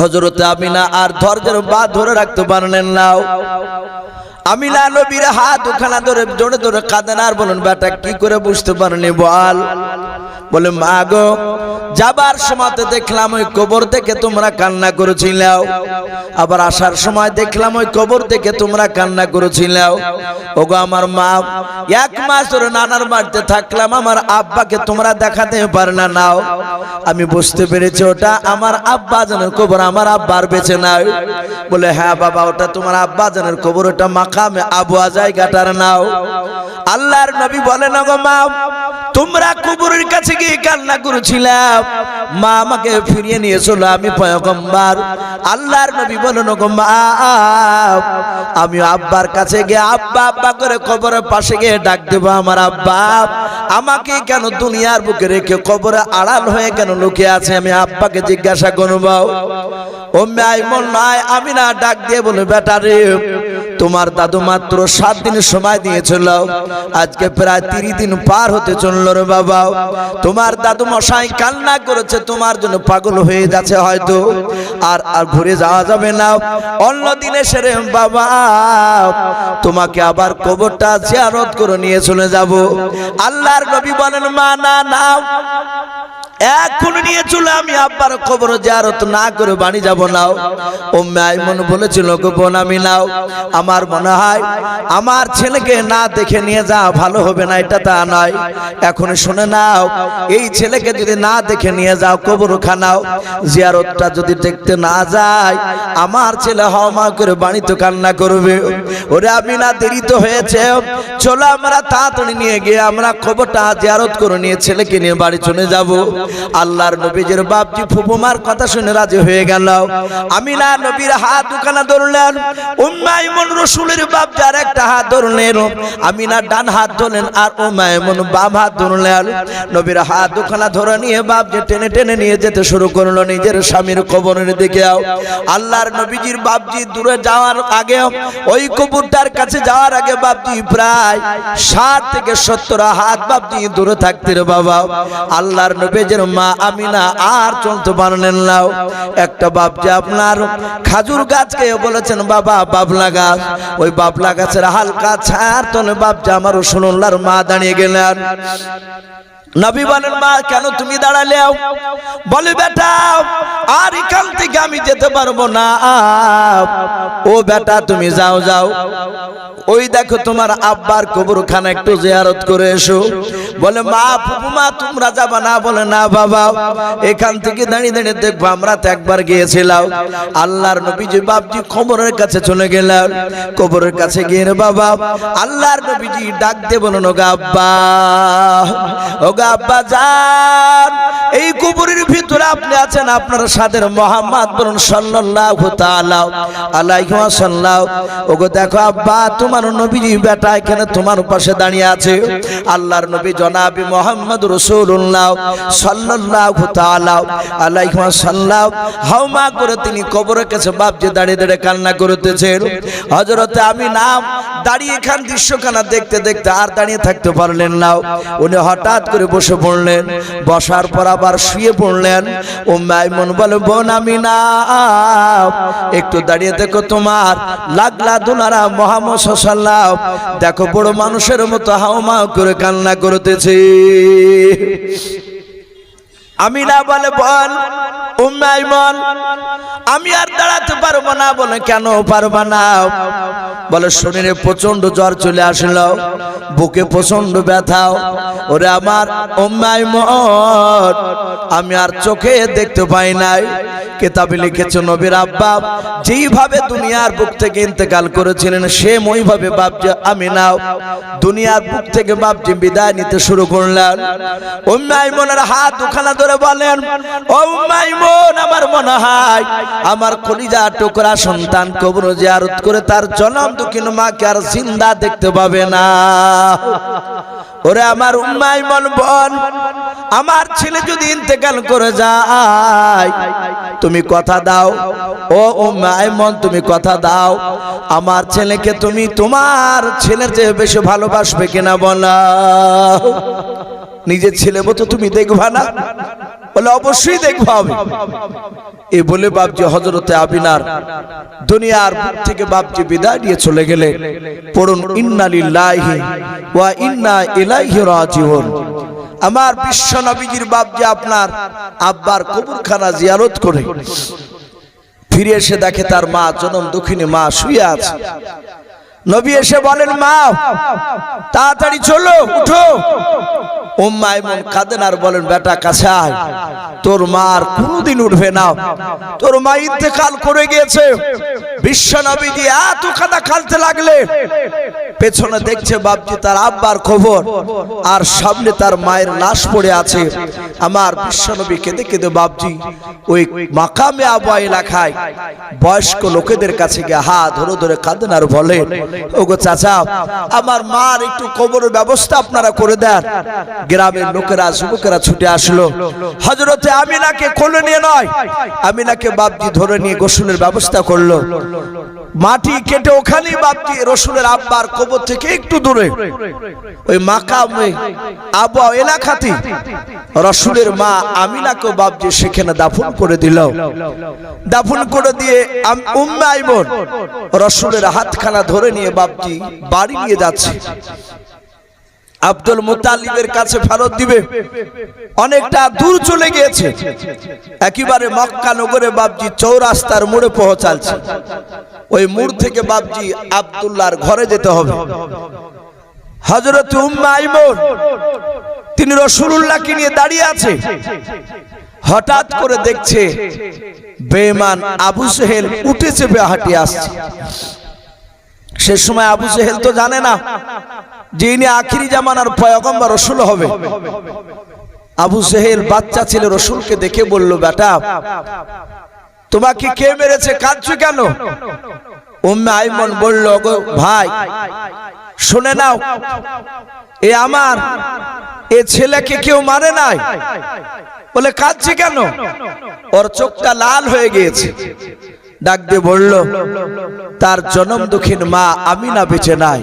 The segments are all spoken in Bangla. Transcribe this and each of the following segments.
হজরতে আমিনা আর ধৈর্যের বা ধরে রাখতে পারলেন না। আমিনা নবীর হাত ওখানা ধরে, জোরে ধরে কাঁদেন আর বলুন বেটা, কি করে বুঝতে পারেনি বল? বলে, মা গো, যাবার সময়তে দেখলাম ওই কবর থেকে তোমরা কান্না করেছিলাও। আবার আসার সময় দেখলাম ওই কবর থেকে তোমরা কান্না করেছিলাও। ওগো আমার মা, এক মাস ধরে নানার বাড়িতে থাকলাম, আমার আব্বাকে তোমরা দেখাতে পারে না, নাও। আমি বুঝতে পেরেছি, ওটা আমার আব্বা জানের কবর, আমার আব্বার বেছে নাই। বলে হ্যাঁ বাবা, ওটা তোমার আব্বা জানের কবর, ওটা মাকামে আবুয়া জায়গাটার, নাও। আল্লাহর নবী বলেন গো মা তোমরা কবরের কাছে গিয়ে কান্না করেছিলাম মা আমাকে ফিরিয়ে নিয়ে চলো, আমি পয়গম্বর। আল্লাহর নবী বলেন গো মা, আমি আব্বার কাছে গিয়ে আব্বা আব্বা করে কবরের পাশে গিয়ে ডাক দেবো আমার আব্বা। আমাকে কেন দুনিয়ার বুকে রেখে কবরে আড়াল হয়ে কেন লুকিয়ে আছে? আমি আব্বাকে জিজ্ঞাসা করব। ও মন নয় আমি না ডাক দিয়ে বলে, বেটা রে তোমার দাদু মাত্র সাত দিন সময় দিয়েছিল। আজকে প্রায় তিরিশ দিন পার হতে চলল রে বাবা। তোমার দাদু মশাই কান্না করেছে, তোমার জন্য পাগল হয়ে যাচ্ছে হয়তো। আর আর ঘুরে যাওয়া যাবে না। অন্য দিনে সেরে বাবা, তোমাকে আবার কবরটা জিয়ারত করে নিয়ে চলে যাব। আল্লাহর নবী বলেন, মা, না না। এখন নিয়ে চলে আমি আব্বার কবর জারত না করে বাড়ি যাব নাও। ও মাইমন বলেছিল গো বোন আমি নাও। আমার মনে হয় আমার ছেলেকে না দেখে নিয়ে যা ভালো হবে না, এটা তা নয়। এখন শুনে নাও, এই ছেলেকে যদি না দেখে নিয়ে যাও কবর খানাও জিয়ারতটা যদি দেখতে না যায়, আমার ছেলে হওয়া করে বাড়িতে কান্না করবে। ওরে আমি না দেরি তো হয়েছে। চলো আমরা তাড়াতাড়ি নিয়ে গিয়ে আমরা খবরটা জিয়ারত করে নিয়ে ছেলেকে নিয়ে বাড়ি চলে যাব। আল্লাহর নবীজের বাপজি ফুপুমার কথা শুনে রাজি হয়ে গেল। আমি না নবীর হাত দুখানা ধরলেন। উম্মাইমন রসুলের বাপ যার একটা হাত ধরলেন। আমি না ডান হাত ধরলেন আর উম্মাইমন বাম হাত ধরলেন। নবীর হাত দুখানা ধরে নিয়ে বাপ যে টেনে টেনে নিয়ে যেতে শুরু করল নিজের স্বামীর কবরের দিকে। আল্লাহর নবীজির বাপজি দূরে যাওয়ার আগে ওই কবুরটার কাছে যাওয়ার আগে বাপজি প্রায় ষাট থেকে সত্তর হাত বাপজি দূরে থাকতে বাবা। আল্লাহর নবীজের মা আমিনা আর চলতে পারলেন না। একটা বাপ যে আপনার খাজুর গাছকে বলেছেন, বাবা, বাবলা গাছ। ওই বাবলা গাছের হালকা ছায়ার তলে বাপজি আমার রসুল্লাহর মা দাঁড়িয়ে গেলেন। নবী বলেন, মা, কেন তুমি দাঁড়ালে? বলে, বেটা, আর এখান থেকে আমি যেতে পারব না। ও বেটা, তুমি যাও যাও। ওই দেখো তোমার আব্বার কবরখানা একটু জিয়ারত করে এসো। বলে, মা মা তোমরা যাবা না? বলে, না, বাবা, এখান থেকে দাঁড়িয়ে দাঁড়িয়ে দেখব, আমরা তো একবার গিয়েছিলাম। আল্লাহর নবীজি বাপজি খবরের কাছে চলে গেলাম কবরের কাছে গিয়ে বাবা, আল্লাহর নবীজি ডাক দিয়ে বলুন, ওগা আব্বা যান এই কবরের ভিতরে আপনি আছেন আপনার সাদের মোহাম্মদ বলুন, সাল্লাল্লাহু তাআলা আলাইহি ওগো দেখো, আব্বা, তোমার বেটা এখানে তোমার পাশে দাঁড়িয়ে আছে। আল্লাহর নবী রাসূলুল্লাহ সাল্লাল্লাহু তাআলা আলাইহি করে তিনি কবরের কাছে বাপ যে দাঁড়িয়ে দাঁড়িয়ে কান্না করতেছেন। হযরতে আমি নাম দাঁড়িয়ে খান দৃশ্যখানা দেখতে দেখতে আর দাঁড়িয়ে থাকতে পারলেন না। উনি হঠাৎ করে বসে পড়লেন। বসার পর আবার শুয়ে পড়লেন। ও মাইমন বলে, বোন আমি না। একটু দাঁড়িয়ে দেখো তোমার লাগলা দুনারা মোহাম্মদ দেখো বড় মানুষের মতো হাওমা করে কান্না করতেছে। আমি না বলে বল উম্মাইমন আমি আর দাঁড়াতে পারব না বলে কেন পারব না? বলে শরীরে প্রচণ্ড জ্বর চলে আসলো। বুকে প্রচণ্ড ব্যথাও ওরে আমার উম্মাইমন আমি আর চোখে দেখতে পাই নাই। কেতাবে লিখেছে নবীর আব্বা, যেইভাবে দুনিয়ার বুক থেকে ইন্তেকাল করেছিলেন, সেম ওইভাবে বাপজি আমি নাও। দুনিয়ার বুক থেকে বাপজি বিদায় নিতে শুরু করলেন। উম্মাইমনের হাত দুখানা ধরে বলেন, ও উম্মাইমন আমার মনে হয় আমার কলিজা টুকরা সন্তান কবর জিয়ারত করে তার জনম দুঃখিন মাকে আর জিন্দা দেখতে পাবে না। ওরে আমার উম্মাইমন বল আমার ছেলে যদি ইন্তেকাল করে যায়, তুমি কথা দাও। ও উম্মাইমন তুমি কথা দাও। আমার ছেলেকে তুমি তোমার ছেলের চেয়ে বেশি ভালোবাসবে কিনা বলা। নিজের ছেলে মতো তুমি দেখবা না? বলে, অবশ্যই দেখব আমি। এই বলে বাপজি হজরতে আবিনার দুনিয়ার থেকে বাপজি বিদায় নিয়ে চলে গেলে। পড়ুন, ইন্না লিল্লাহি ওয়া ইন্না ইলাইহি রাজিউন। আমার বিশ্ব নবীজির বাপজি আপনার আব্বার কবরখানা জিয়ারত করে। ফিরে এসে দেখে তার মা, জনম দক্ষিণে মা শুয়ে আছে। নবী এসে বলেন, মা, তাড়াতাড়ি চলো, উঠো। উম্মা এমন কাঁদেন আর বলেন, বেটা কাছায় তোর কোনোদিন উঠবে না। তোর মা করে এত কাদা খালতে লাগলে পেছনে দেখছে বাপজি তার আব্বার খবর, আর সামনে তার মায়ের লাশ পড়ে আছে। আমার বিশ্বনবী কেঁদে কেঁদে বাপজি ওই মাকামে আবহাওয়া এলাকায় বয়স্ক লোকেদের কাছে গিয়ে হা ধরে ধরে কাঁদেন আর বলেন, ওগো চাচা, আমার মার একটু কবরের ব্যবস্থা আপনারা করে দেন। গ্রামের লোকেরা, যুবকেরা ছুটে আসলো। হজরতে আমিনাকে কোলে নিয়ে নয়। আমিনাকে বাপজি ধরে নিয়ে গোসলের ব্যবস্থা করল। মাটি কেটে ওখানেই বাপজি রসুলের আব্বার কবর থেকে একটু দূরে। ওই মাকামে আবহাওয়া এলাকাতে রসুলের মা আমিনাকে বাপজি সেখানে দাফন করে দিল। দাফন করে দিয়ে উম্মে আইমন রসুলের হাতখানা ধরে নিয়ে বাপজি বাড়ি নিয়ে যাচ্ছে। আব্দুল মুতালিবের কাছে ফেরত দিবে। অনেকটা দূর চলে গিয়েছে। একেবারে মক্কা নগরে বাপজি চৌরাস্তার মোড়ে পৌঁছালছে ওই মোড় থেকে বাপজি আব্দুল্লাহর ঘরে যেতে হবে। হজরত উম্মা আইমন, তিনি রসুল্লাহকে নিয়ে দাঁড়িয়ে আছে। হঠাৎ করে দেখছে বেমান আবু সেহেল উঠে চেপে হাঁটিয়ে আসছে। সে সময় আবু সেহেল তো জানে না যে ইনি আখিরি জামানার পয়গম্বর, রসুল হবে। আবু সেহেল বাচ্চা ছেলে রসুলকে দেখে বলল, বেটা, তোমাকে কে মেরেছে? কাঁদছো কেন? উম্মে আইমন বলল, গো ভাই, শুনে নাও, এ আমার, এ ছেলেকে কেউ মারে নাই? বলে, কাঁদছে কেন? ওর চোখটা লাল হয়ে গিয়েছে। ডাক দিয়ে বলল, তার জনম দুঃখীন মা আমিনা বেঁচে নাই।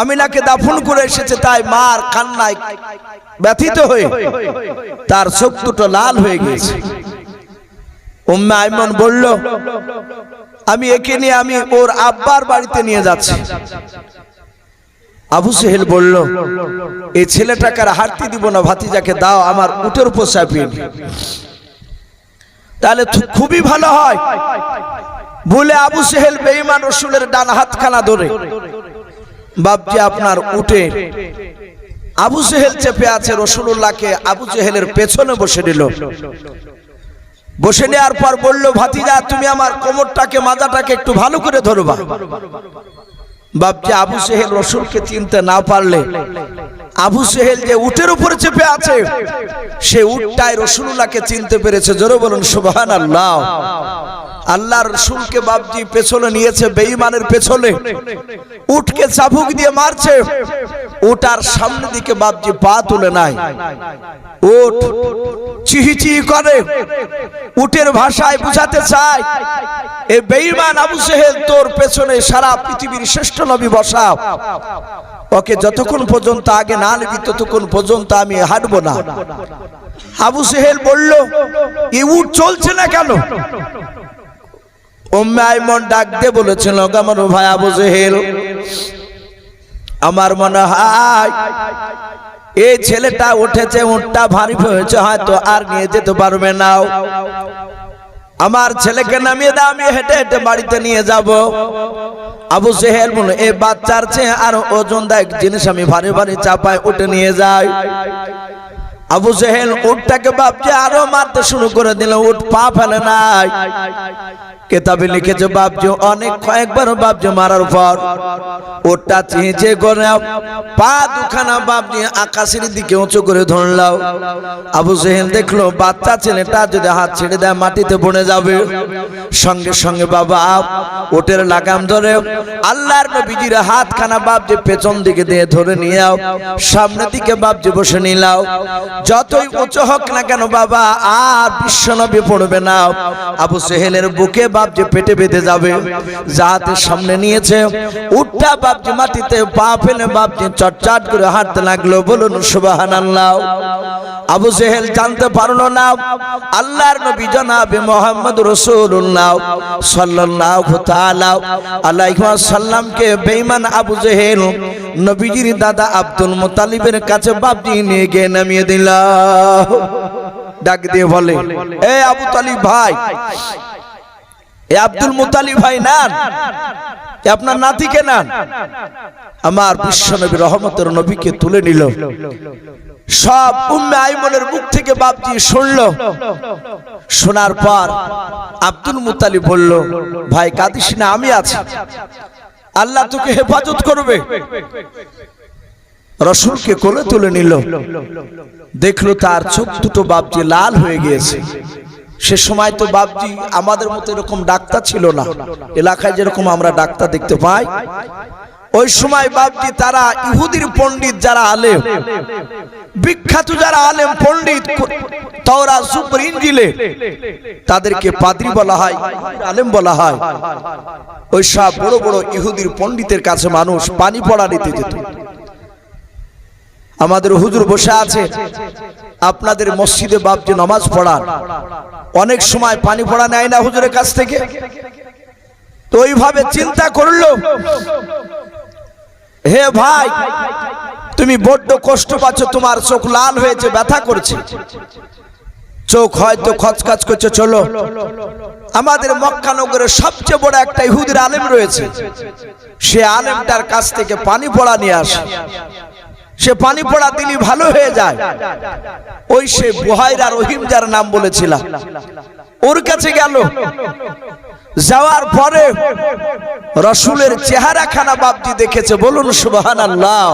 আমিনাকে দাফন করে এসেছে, তাই মার কান্নায় ব্যথিত হয়ে তার চোখ দুটো লাল হয়ে গিয়েছে। উম্মে আইমন বলল আমি একে নিয়ে আমি ওর আব্বার বাড়িতে নিয়ে যাচ্ছি। আবু সেহেল বলল এই ছেলেটাকে আর হাঁটতে দিব না, ভাতিজাকে দাও, আমার উটের উপর চাপিয়ে তাহলে খুবই ভালো হয়। বলে আবু সেহেল বেঈমান রসুলের ডান হাতখানা ধরে, বাপজি, আপনার উঠে আবু সেহেল চেপে আছে রসুল্লাহকে আবু সেহেলের পেছনে বসে নিল বসে নেওয়ার পর বলল, ভাতিজা, তুমি আমার কোমরটাকে, মাজাটাকে একটু ভালো করে ধরবা। বাপজি আবু সেহেল রসুলকে চিনতে না পারলে, আবু সেহেল যে উটের উপরে চেপে আছে, সে উটটায় রসুল্লাহকে চিনতে পেরেছে। জোরে বলুন সুবহান আল্লাহ আল্লাহর রসুলকে বাপজি পেছনে নিয়েছে, বেঈমানের পেছনে। উটকে চাবুক দিয়ে মারছে। উটার সামনে দিকে বাপজি পা তুলে নাই। উট চিহি করে। উটের ভাষায় বুঝাতে চায়, এ বেঈমান আবু সেহেল, তোর পেছনে সারা পৃথিবীর শ্রেষ্ঠ নবী বসা। ওকে যতক্ষণ পর্যন্ত আগে না নিবি, ততক্ষণ পর্যন্ত আমি হাঁটবো না। আবু সেহেল বলল, এ উট চলছে না কেন? ওম্মে আইমন ডাক দিয়ে বলেছিল আমার ভাই আবু জেহেল, আমার মনে হয় এই ছেলেটা উঠেছে উঠটা ভারী হয়েছে, হয়তো আর নিয়ে যেতে পারবে না। আমার ছেলেকে নামিয়ে দাও, আমি হেঁটে হেঁটে বাড়িতে নিয়ে যাব। আবু সেহেল বলে, এ বাচ্চার চেয়ে আর ওজন দেয় জিনিস আমি ভারী ভারী চাপায় উঠে নিয়ে যাই। আবু সেহেল উঠটাকে বাপকে আরও মারতে শুরু করে দিল উঠ পা ফেলে নাই। কেতাবে লিখেছে বাপজি অনেক কয়েকবার বাপজি মারার পর ওটা চেঁচে করে পা দুখানা বাপজি আকাশের দিকে উঁচু করে ধরলাও আবু সেহেল দেখল বাচ্চা ছেলেটা যদি হাত ছেড়ে দেয় মাটিতে পড়ে যাবে। সঙ্গে সঙ্গে বাবা ওটের লাগাম ধরে আল্লাহর নবীজির হাতখানা বাপজি পেছন দিকে দিয়ে ধরে নিয়ে আও সামনের দিকে বাপজি বসে নিলাও যতই উঁচু হোক না কেন বাবা আর বিশ্ব নবী পড়বে না। আবু সেহেলের বুকে বাপজি পেটে বেঁধে যাবে, যাহাতে সামনে নিয়েছে উঠটা বাপজি মাটিতে পা ফেলে বাপজি চটচট করে হাঁটতে লাগল, বলুন সুবাহান আল্লাহ আবু জেহেল জানতে পারল না, আল্লাহর নবী জনাবে মোহাম্মদ রসুল্লাহ সাল্লাল্লাহু তাআলা আলাইহি ওয়াসাল্লামকে বেঈমান আবু জেহেল নবীজির দাদা আব্দুল মুতালিবের কাছে বাপজি নিয়ে গিয়ে নামিয়ে দিল। ডাক দিয়ে বলে, এ আবু তালিব ভাই এ আব্দুল মুতালিব ভাই নান। আপনার নাতিকে নান। আমার বিশ্বনবী রহমতের নবীকে তুলে নিল। সব উম্মে আইমনের মুখ থেকে বাপজি শুনলো। শোনার পর আব্দুল মুতালিব বলল, ভাই, কাঁদিস না, আমি আছি। আল্লাহ তোকে হেফাজত করবে। রসুলকে কোলে তুলে নিল। দেখল তার চোখ দুটো বাপজি লাল হয়ে গিয়েছে। সে সময় তো বাপজি আমাদের মতো এরকম ডাক্তার ছিল না। এলাকায় যেরকম আমরা ডাক্তার দেখতে পাই, ওই সময় বাপজি তারা ইহুদির পণ্ডিত যারা আলেম, বিখ্যাত যারা আলেম পণ্ডিত তওরা সুপার ইঞ্জিলে তাদেরকে পাদ্রি বলা হয়, আলেম বলা হয়। ওই সব বড় বড় ইহুদির পণ্ডিতের কাছে মানুষ পানি পড়া নিতে যেত। আমাদের হুজুর বসে আছে। আপনাদের মসজিদে বাপজি নামাজ পড়ান। অনেক সময় পানি পড়া নেয় না হুজুরের কাছ থেকে। তো ওইভাবে চিন্তা করল। হে ভাই, তুমি বড্ড কষ্ট পাচ্ছ, তোমার চোখ লাল হয়েছে, ব্যথা করছে। চোখ হয়তো খচকাচ করছে, চলো। আমাদের মক্কানগরের সবচেয়ে বড় একটা ইহুদির আলেম রয়েছে। সে আলেমটার কাছ থেকে পানি পড়া নিয়ে আসে। সে পানি পড়া দিলি ভালো হয়ে যায়। ওই সে বুহাইরা রহিম যার নাম বলেছিলাম ওর কাছে গেল। যাওয়ার পরে রসুলের চেহারা খানা বাপজি দেখেছে। বলুন সুবাহান আল্লাহ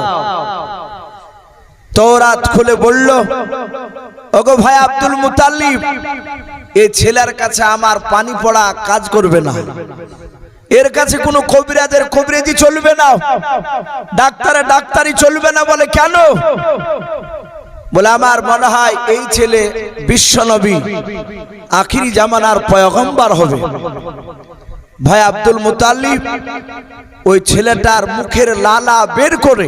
তৌরাত খুলে বলল, ওগো ভাই আব্দুল মুতাল্লিব এই ছেলের কাছে আমার পানি পড়া কাজ করবে না। এর কাছে কোনো কবিরাজের কবিরাজি চলবে না। ডাক্তারে ডাক্তারি চলবে না বলে কেন? বলে আমার মনে হয় এই ছেলে বিশ্বনবী, আখিরি জামানার পয়গম্বর হবে। ভাই আব্দুল মুতালিব ওই ছেলেটার মুখের লালা বের করে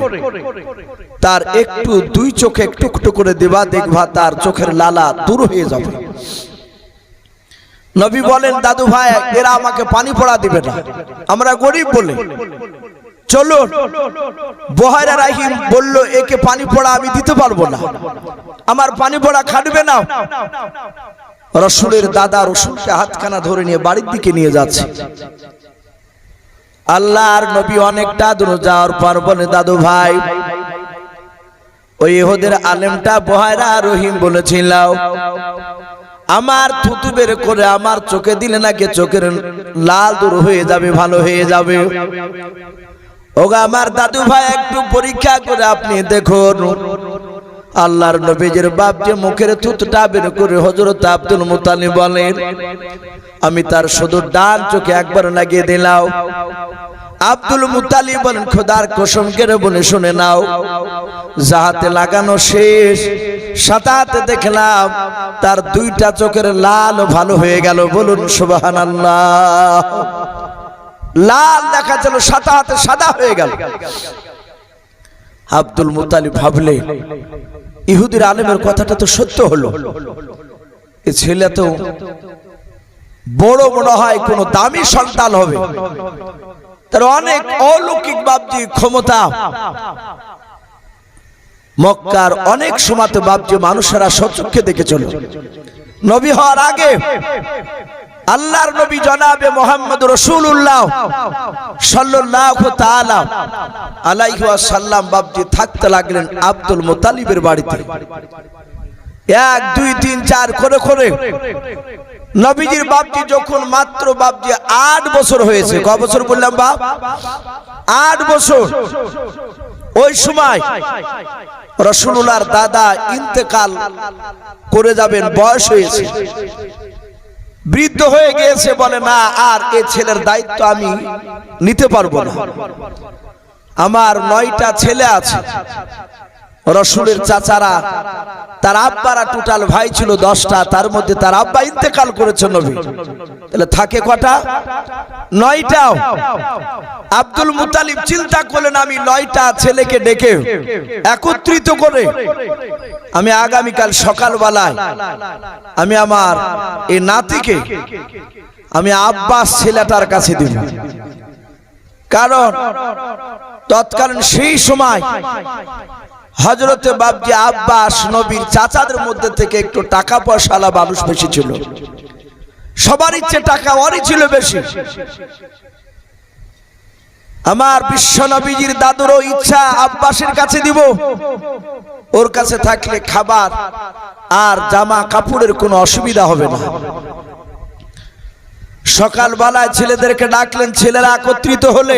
তার একটু দুই চোখে একটু করে দেবা, দেখবা তার চোখের লালা দূর হয়ে যাবে। নবী বলেন, দাদু ভাই, এরা আমাকে পানি পড়া দিবে না। আমরা গরিব বলে। চলো বহারা রাহিম বলল, একে পানি পড়া আমি দিতে পারব না। আমার পানি পড়া খাটবে না। রসুলের দাদা রসুলকে হাতখানা ধরে নিয়ে বাড়ির দিকে নিয়ে যাচ্ছে। আল্লাহ আর নবী অনেকটা দূর যাওয়ার পর বলে, দাদু ভাই, ওই ইহুদের আলেমটা বহায়রা রহিম বলেছিল। আমার থুতু বের করে আমার চোখে দিলে নাকি চোখের লাল দূর হয়ে যাবে, ভালো হয়ে যাবে? ওগা আমার দাদু ভাই, একটু পরীক্ষা করে আপনি দেখুন। আল্লাহর নবীজের বাপ যে মুখের থুতটা বের করে হজরত আব্দুল মুতালি বলেন, আমি তার শুধু ডান চোখে একবার লাগিয়ে দিলাম। আব্দুল মুতালি বলেন, খোদার কসম কেড়ে বলে শুনে নাও, যাহাতে লাগানো শেষ সাতাতে দেখলাম তার দুইটা চোখের লাল ভালো হয়ে গেল। বলুন সুবাহান লাল দেখা গেল সাতাতে সাদা হয়ে গেল। আব্দুল মুতালিব ভাবলে, ইহুদির আলেমের কথাটা তো সত্য হলো। এ ছেলে তো বড় মনে হয় কোনো দামি সন্তান হবে। তার অনেক অলৌকিক বাবজি ক্ষমতা। মক্কার অনেক সমাতে বাবজি মানুষেরা সচক্ষে দেখে চলে। নবী হওয়ার আগে আল্লাহর নবী জনাবে মোহাম্মদ রসুল্লাহ সাল্লাল্লাহু তাআলা আলাইহি ওয়াসাল্লাম বাবজি থাকতে লাগলেন আব্দুল মোতালিবের বাড়িতে। এক, দুই, তিন, চার, করে করে। নবীজির বাপজি যখন মাত্র বাপজি আট বছর হয়েছে, ক বছর বললাম বাপ? আট বছর। ওই সময় রসুল্লাহর দাদা ইন্তেকাল করে যাবেন, বয়স হয়েছে। বৃদ্ধ হয়ে গিয়েছে, বলে, না, আর এ ছেলের দায়িত্ব আমি নিতে পারব না। আমার নয়টা ছেলে আছে। রসুলের চাচারা, তার আব্বারা টোটাল ভাই ছিল দশটা, তার মধ্যে তার আব্বা ইন্তেকাল করেছে নবী। তাহলে থাকে কটা? নয়টাও আব্দুল মুতালিব চিন্তা করলেন, আমি নয়টা ছেলেকে ডেকে একত্রিত করে আমি আগামীকাল সকালবেলায় আমি আমার এই নাতিকে আমি আব্বাস ছেলেটার কাছে দিব। কারণ তৎকালীন সেই সময় হজরতে বাবজি আব্বাস নবীর চাচাদের মধ্যে থেকে একটু টাকা পয়সালা মানুষ বেশি ছিল। সবার ইচ্ছে টাকা ওরই ছিল বেশি। আমার বিশ্ব নবীজির দাদুরও ইচ্ছা আব্বাসের কাছে দিব। ওর কাছে থাকলে খাবার আর জামা কাপড়ের কোনো অসুবিধা হবে না। সকালবেলায় ছেলেদেরকে ডাকলেন, ছেলেরা একত্রিত হলে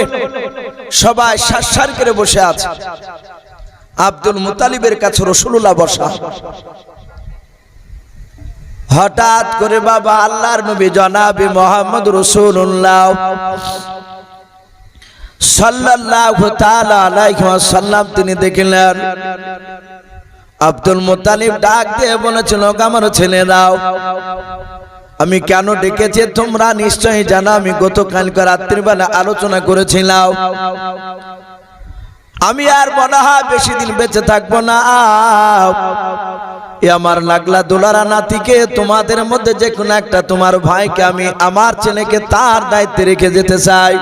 সবাই সার করে বসে আছে। আব্দুল মুতালিবের কাছে রসুল্লাহ বসা। হঠাৎ করে বাবা আল্লাহর নবী জনাবি মোহাম্মদ রসুল্লাহ আলাইহি তিনি দেখলেন, আব্দুল মুতালিব ডাক দিয়ে বলেছিল আমার ছেলেরাও, আমি কেন ডেকেছি? তোমরা নিশ্চয়ই জানো, আমি গতকালকে রাত্রিবেলা আলোচনা করেছিলাম। আমি আর মনে হয় বেশি দিন বেঁচে থাকব না। এ আমার লাগলা দোলারা নাতিকে, তোমাদের মধ্যে যে কোনো একটা তোমার ভাইকে আমি, আমার ছেলেকে তার দায়িত্বে রেখে যেতে চাই।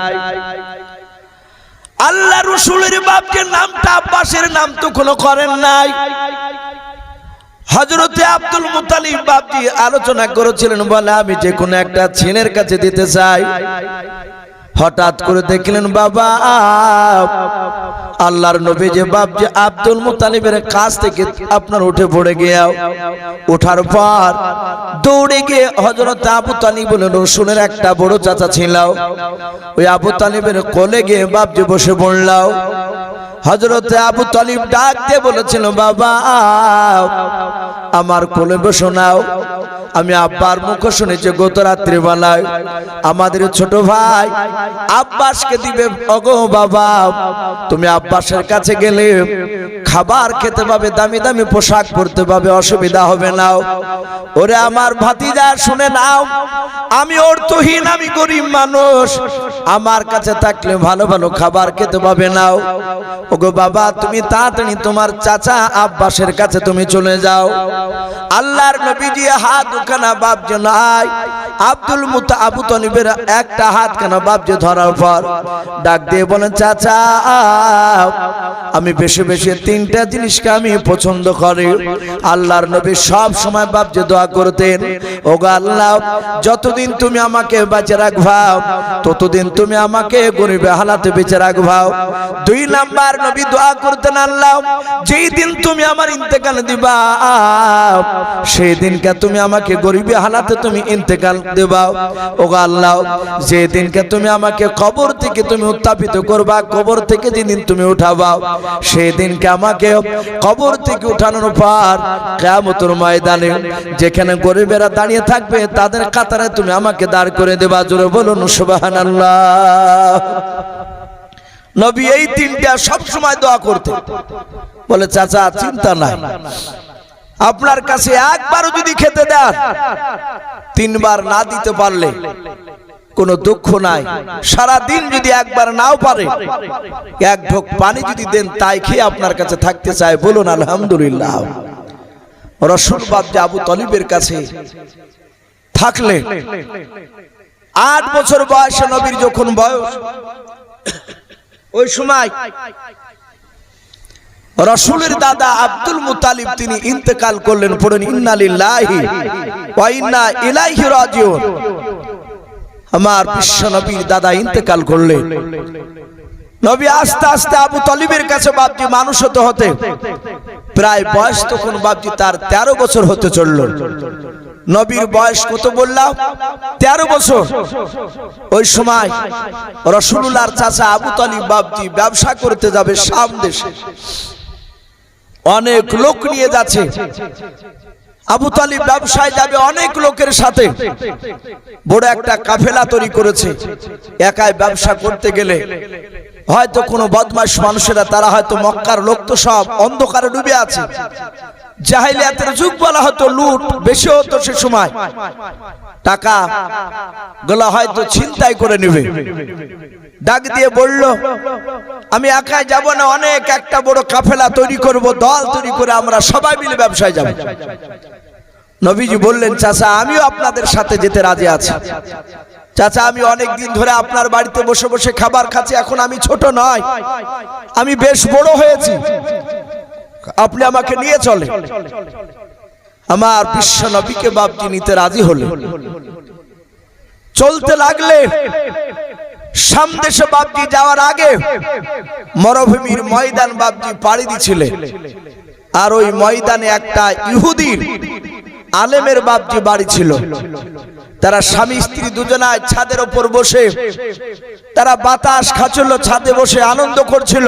আল্লাহ রসুলের বাপকে নামটা আব্বাসের নাম তো কোনো করেন নাই। হজরতে আব্দুল মুতালিব বাপজি আলোচনা করেছিলেন, বলে আমি যে কোনো একটা ছেলের কাছে দিতে চাই। হঠাৎ করে দেখলেন বাবা, আল্লাহর নবী যে বাপ যে আব্দুল মুতালিবের কাছ থেকে আপনার উঠে পড়ে গিয়া ওঠার পর দৌড়ে গিয়ে হজরত আবু তালিব বলে রসুনের একটা বড় চাচা ছিল ওই আবু তালিবের কোলে গিয়ে বাপ যে বসে পড়লাও হজরতে আবু তালিব ডাকতে বলেছিল, বাবা, আমার কোলে বসো নাও। আমি আব্বার মুখ শুনেছি গত রাত্রিবেলায় আমাদের ছোট ভাই আব্বাসকে দিবে অগো বাবা, তুমি আব্বাসের কাছে গেলে খাবার খেতে পাবে, দামি দামি পোশাক পরতে পাবে, অসুবিধা হবে না। ওরে আমার ভাতিজা, শুনে নাও, আমি অর্থহীন, আমি গরিব মানুষ। আমার কাছে থাকলে ভালো ভালো খাবার খেতে পাবে নাও ওগো বাবা, তুমি তাড়াতাড়ি তোমার চাচা আব্বাসের কাছে তুমি চলে যাও। আল্লাহর নবীজি হাত দুখানা বাপ যে নাই। আব্দুল মুতা আবু তনিবের একটা হাত কেন বাপ যে ধরার পর ডাক দিয়ে বলেন চাচা, আমি বেশি বেশি তিনটা জিনিসকে আমি পছন্দ করি। আল্লাহর নবী সব সময় বাপ যে দোয়া করতেন। ও আল্লাহ, যতদিন তুমি আমাকে বেঁচে রাখবাও, ততদিন তুমি আমাকে গরিবে হালাতে বেঁচে রাখবাও। দুই নাম্বার নবী দোয়া করতেন আল্লাহ, যেই দিন তুমি আমার ইন্তেকাল দিবা, সেই দিনকে তুমি আমাকে গরিবে হালাতে তুমি ইন্তেকাল দেবাও। ও আল্লাহ যে দিনকে তুমি আমাকে কবর থেকে তুমি উত্থাপিত করবা, কবর থেকে যেদিন তুমি উঠাবাও, সেই দিনকে আমাকে কবর থেকে উঠানোর পর কেমতর ময়দানে যেখানে গরিবেরা দাঁড়িয়ে থাকবে, তাদের কাতারে তুমি আমাকে দাঁড় করে দেবা। জোরে বলুন সুবাহান নবী এই তিনটা সব সময় দোয়া করতে বলে, চাচা, চিন্তা নাই। আপনার কাছে একবারও যদি খেতে দেন, তিনবার না দিতে পারলে কোনো দুঃখ নাই। সারা দিন যদি একবার নাও পারে, এক ঢোক পানি যদি দেন, তাই খেয়ে আপনার কাছে থাকতে চায়। বলুন, আলহামদুলিল্লাহ। রসুল বাবজি আবু তলিবের কাছে থাকলে, আট বছর বয়সে নবীর যখন বয়স, ওই সময় রসুলের দাদা আব্দুল মুতালিব তিনি ইন্তেকাল করলেন পড়েন ইন্নালিল্লাহি ইন্না ইলাইহি রাজিউন। আমার বিশ্ব নবীর দাদা ইন্তেকাল করলেন নবী আস্তে আস্তে আবু তলিবের কাছে বাপজি মানুষ হতে হতে প্রায় বয়স তখন বাপজি তার তেরো বছর হতে চলল। নবীর বয়স কত বললাম? তেরো বছর। ওই সময় রসুল্লাহর চাচা আবু তলিব বাপজি ব্যবসা করতে যাবে সাম দেশে। অনেক লোক নিয়ে যাচ্ছে। আবু তালিব ব্যবসায় যাবে অনেক লোকের সাথে। বড় একটা কাফেলা তৈরি করেছে। একাই ব্যবসা করতে গেলে। হয়তো কোনো বদমাস মানুষেরা, তারা হয়তো মক্কার লোক তো সব, অন্ধকারে ডুবে আছে। জাহিলিয়াতের যুগ বলা হতো, লুট বেশি হতো সে সময়। টাকা গুলা হয়তো ছিনতাই করে নেবে। ডাক দিয়ে বলল, আমি একাই যাব না, অনেক একটা বড় কাফেলা তৈরি করব, দল তৈরি করে আমরা সবাই মিলে ব্যবসায় যাব। নবীজি বললেন, চাচা, আমিও আপনাদের সাথে যেতে রাজি আছি। চাচা, আমি অনেক দিন ধরে আপনার বাড়িতে বসে বসে খাবার খাচ্ছি, এখন আমি ছোট নয়। আমি বেশ বড় হয়েছি। আপনি আমাকে নিয়ে চলে। আমার বিশ্ব নবীকে বাপজি নিতে রাজি হলে। চলতে লাগলে সামদেশে বাপজি যাওয়ার আগে মরভূমির ময়দান বাপজি পাড়ি দিছিলে আর ওই ময়দানে একটা ইহুদির আলেমের বাপজি বাড়ি ছিল। তারা স্বামী, স্ত্রী দুজনায় ছাদের ওপর বসে, তারা বাতাস খাচ্ছিল, ছাদে বসে আনন্দ করছিল।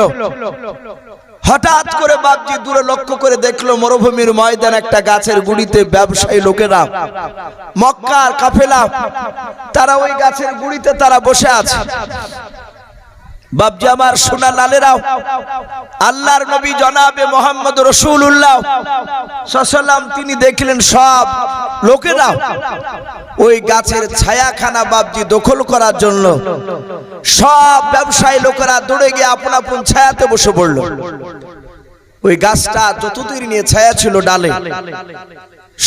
হঠাৎ করে বাপজি দূরে লক্ষ্য করে দেখল, মরুভূমির ময়দান একটা গাছের গুড়িতে ব্যবসায়ী লোকেরা। মক্কার কাফেলা, তারা ওই গাছের গুড়িতে তারা বসে আছে। বাপজি আমার সোনা লালেরাও, আল্লাহর নবী জনাবে মোহাম্মদ রসুল্লাহ সাল্লাম, তিনি দেখলেন সব লোকেরা ওই গাছের ছায়াখানা বাপজি দখল করার জন্য। সব ব্যবসায়ী লোকেরা দৌড়ে গিয়ে আপন আপন ছায়াতে বসে পড়ল। ওই গাছটা যতদূর নিয়ে ছায়া ছিল ডালে।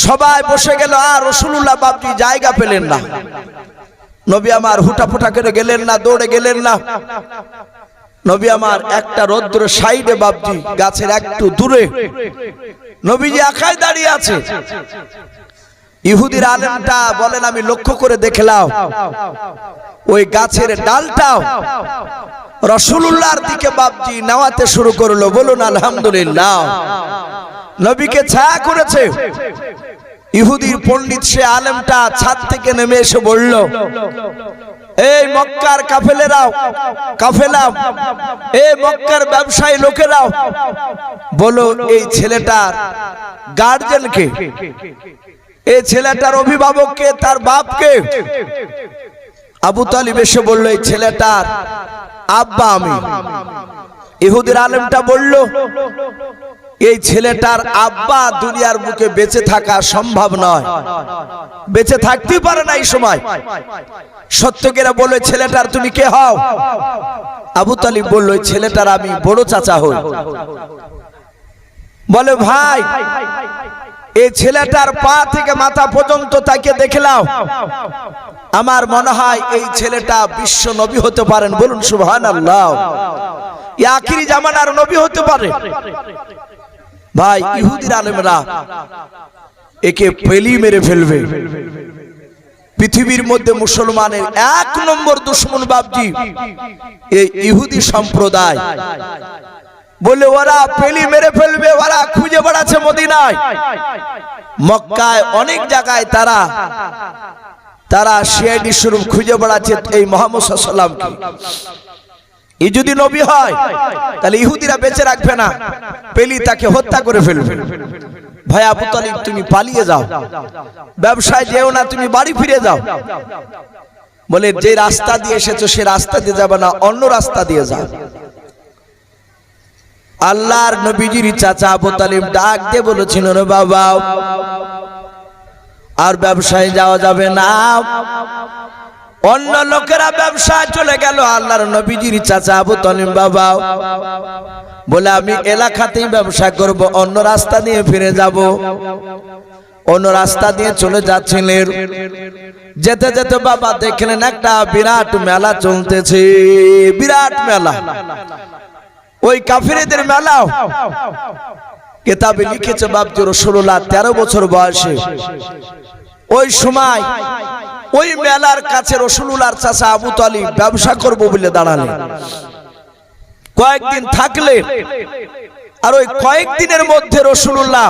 সবাই বসে গেল, আর রসুল্লাহ বাবজি জায়গা পেলেন না। নবী আমার হুটা ফুটা করে গেলেন না, দৌড়ে গেলেন না। নবী আমার একটা রৌদ্র সাইডে বাপজি, গাছের একটু দূরে। নবীজি একাই দাঁড়িয়ে আছে। ইহুদির আলেমটা বলেন, আমি লক্ষ্য করে দেখলাম, ওই গাছের ডালটাও রসুল্লাহর দিকে বাপজি নেওয়াতে শুরু করল। বলুন, আলহামদুলিল্লাহ। নবীকে ছায়া করেছে। ইহুদির পণ্ডিত সে আলেমটা ছাদ থেকে নেমে এসে বলল, এই মক্কার কাফেলেরাও, কাফেলাও এই মক্কার ব্যবসায়ী লোকেরাও, বলো এই ছেলেটার গার্জেনকে এই ছেলেটার অভিভাবককে তার বাপকে আবু তালিব এসে বলল, এই ছেলেটার আব্বা আমি। ইহুদির আলেমটা বলল এই ছেলেটার আব্বা দুনিয়ার বুকে বেঁচে থাকা সম্ভব নয়। বেঁচে থাকতেই পারে না এই সময়। সত্যকেরা বলে ছেলেটার তুমি কে হও? আবু তালিব বলল "এই ছেলেটার আমি বড় চাচা হই। বলে, ভাই, এই ছেলেটার পা থেকে মাথা পর্যন্ত তাকে দেখলাম আমার মনে হয় এই ছেলেটা বিশ্ব নবী হতে পারেন। বলুন সুবহান আল্লাহ আখিরি জামানার নবী হতে পারে। ভাই ইহুদির আলেমরা একে পেলি মেরে ফেলবে। পৃথিবীর মধ্যে মুসলমানের এক নম্বর দুশ্মন বাবজি এই ইহুদি সম্প্রদায়। বলে ওরা পেলি মেরে ফেলবে ওরা খুঁজে বেড়াচ্ছে মদিনায়। মক্কায় অনেক জায়গায় তারা তারা সিআইডি স্বরূপ খুঁজে বেড়াচ্ছে এই মোহাম্মদ সাল্লামকে এই যদি নবী হয়, তাহলে ইহুদিরা বেঁচে রাখবে না। পেলি তাকে হত্যা করে ফেলবে। ভাই আবু তালিব, তুমি পালিয়ে যাও। ব্যবসায় যেও না, তুমি বাড়ি ফিরে যাও। বলে, যে রাস্তা দিয়ে এসেছ, সে রাস্তা দিয়ে যাবে না, অন্য রাস্তা দিয়ে যাও। আল্লাহর নবীজির চাচা আবু তালিব ডাক দিয়ে বলেছিল, রে বাবা, আর ব্যবসায় যাওয়া যাবে না। অন্য লোকেরা ব্যবসা চলে গেল, আল্লাহর নবীজির চাচা আবু তলিম বাবা। বলে, আমি এলাকাতেই ব্যবসা করব, অন্য রাস্তা দিয়ে ফিরে যাব। অন্য রাস্তা দিয়ে চলে যাচ্ছিলেন। যেতে যেতে বাবা দেখলেন একটা বিরাট মেলা চলতেছে, বিরাট মেলা। ওই কাফিরেদের মেলাও কেতাবে লিখেছে বাবজি রসুল্লাহ তেরো বছর বয়সে ওই সময় ওই মেলার কাছে রসুলুলার চাচা আবু তালিব ব্যবসা করব বলে দাঁড়ালেন। কয়েকদিন থাকলে আর ওই কয়েকদিনের মধ্যে রসুল্লাহ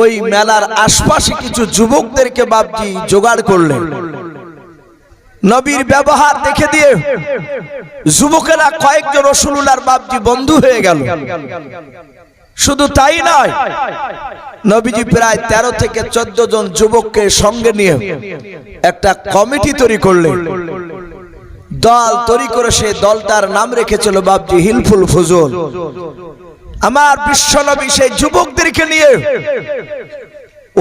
ওই মেলার আশপাশে কিছু যুবকদেরকে বাবজি জোগাড় করলেন। নবীর ব্যবহার দেখে দিয়ে যুবকেরা কয়েকজন রসুলুল্লাহর বাবজি বন্ধু হয়ে গেল। শুধু তাই নয়, নবীজি প্রায় তেরো থেকে চোদ্দ জন যুবককে সঙ্গে নিয়ে একটা কমিটি তৈরি করলেন। দল তৈরি করে সে দলটার নাম রেখেছিল বাবজি হিলফুল ফুজুল। আমার বিশ্বনবী সেই যুবকদেরকে নিয়ে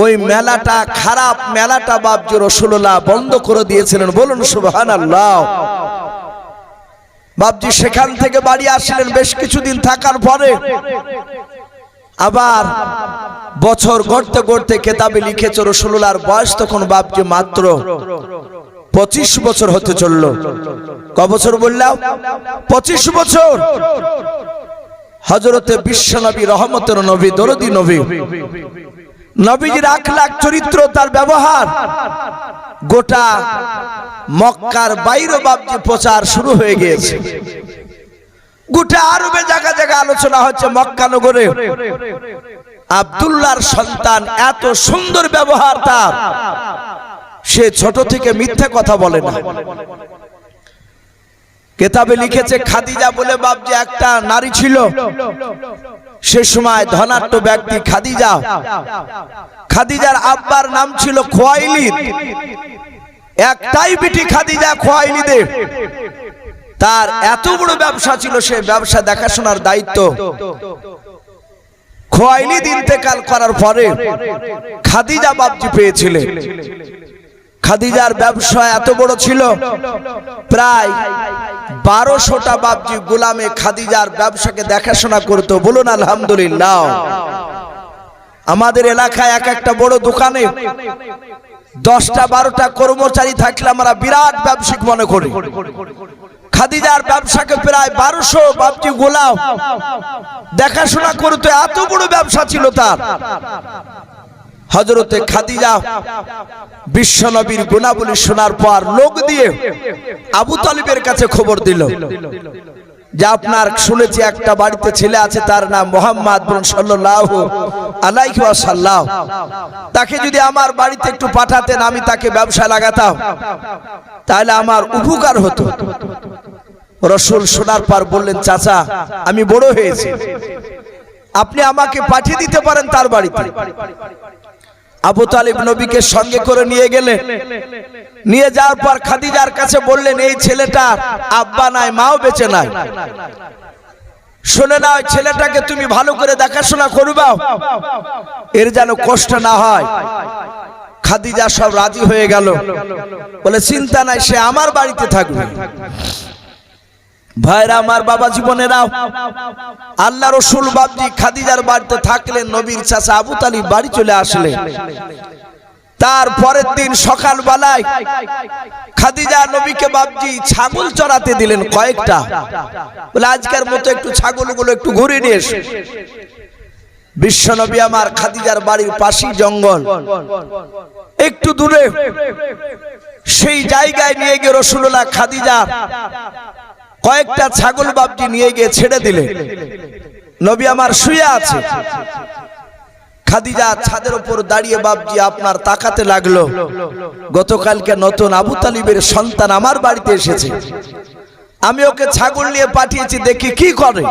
ওই মেলাটা, খারাপ মেলাটা বাবজি রসুল্লাহ বন্ধ করে দিয়েছিলেন। বলুন সুবহান আল্লাহ বাবজি সেখান থেকে বাড়ি আসলেন বেশ কিছুদিন থাকার পরে। আবার বছর গড়তে গড়তে কেতাবে লিখেছে রসুল্লাহর বয়স তখন বাবজি মাত্র পঁচিশ বছর হতে চলল। ক বছর বললাম? পঁচিশ বছর। হজরতে বিশ্বনবী রহমতের নবী, দরদি নবী। নবীজির আখ লাখ চরিত্র, তার ব্যবহার। গোটা মক্কার বাইরে বাবজি প্রচার শুরু হয়ে গিয়েছে। গোটা আরবে জায়গা জায়গা আলোচনা হচ্ছে মক্কা নগরে। আবদুল্লাহর সন্তান এত সুন্দর ব্যবহার তার। সে ছোট থেকে মিথ্যে কথা বলে না। কেতাবে লিখেছে, খাদিজা বলে বাপ যে একটা নারী ছিল। সে সময় ধনাট্য ব্যক্তি খাদিজা। খাদিজার আব্বার নাম ছিল খোয়াইলিদ। একটাই বিটি খাদিজা খোয়াইলিদের। তার এত বড় ব্যবসা ছিল, সে ব্যবসা দেখাশোনার দায়িত্ব। খোয়াইলিদ ইন্তেকাল করার পরে খাদিজা বাবজি পেয়েছিলেন। খাদিজার ব্যবসা এত বড় ছিল, প্রায় বারোশোটা বাবজি গোলামে খাদিজার ব্যবসাকে দেখাশোনা করতো। বলুন, আলহামদুলিল্লাহ। আমাদের এলাকায় এক একটা বড় দোকানে দশটা বারোটা কর্মচারী থাকলে আমরা বিরাট ব্যবসায়িক মনে করি। খাদিজার ব্যবসাকে প্রায় বারোশো বাবজি গোলাম দেখাশোনা করতো এত বড় ব্যবসা ছিল তার। হজরতে খাদিজা বিশ্বনবীর গুণাবলী শোনার পর লোক দিয়ে আবু তালিবের কাছে খবর দিল। যে আপনার শুনেছি একটা বাড়িতে ছেলে আছে, তার নাম মোহাম্মদ ওয়াসাল্লাম। তাকে যদি আমার বাড়িতে একটু পাঠাতেন, আমি তাকে ব্যবসা লাগাতাম। তাহলে আমার উপকার হতো। রসুল শোনার পর বললেন, চাচা, আমি বড় হয়েছি। আপনি আমাকে পাঠিয়ে দিতে পারেন তার বাড়িতে। আবু তালিব নবীকে সঙ্গে করে নিয়ে গেলে। নিয়ে যাওয়ার পর খাদিজার কাছে বললেন, এই ছেলেটা আব্বা নাই, মাও বেঁচে নাই। শুনে না ওই ছেলেটাকে তুমি ভালো করে দেখাশোনা করবা। এর যেন কষ্ট না হয়। খাদিজা সব রাজি হয়ে গেল। বলে, চিন্তা নাই, সে আমার বাড়িতে থাকবে। ভাইরা, আমার বাবা জীবনেরাও আল্লাহ রসুল বাবজি খাদিজার বাড়িতে থাকলেন, নবীর চাচা আবু তালিব বাড়ি চলে আসলেন। তার পরের দিন সকাল বেলায় খাদিজা নবীকে বাবজি ছাগল চড়াতে দিলেন কয়েকটা। বলে, আজকের মতো একটু ছাগলগুলো একটু বিশ্বনবী আমার খাদিজার বাড়ির পাশেই জঙ্গল। একটু দূরে সেই জায়গায় নিয়ে গিয়ে রসুল্লাহ খাদিজা কয়েকটা ছাগল বাপটি নিয়ে গিয়ে ছেড়ে দিলে। নবী আমার শুয়ে আছে। খাদিজা ছাদের উপর দাঁড়িয়ে বাপটি আপনার তাকাতে লাগল। গতকালকে নতুন আবু তালিবের সন্তান আমার বাড়িতে এসেছে। আমি ওকে ছাগল নিয়ে পাঠিয়েছি, দেখি কি করে।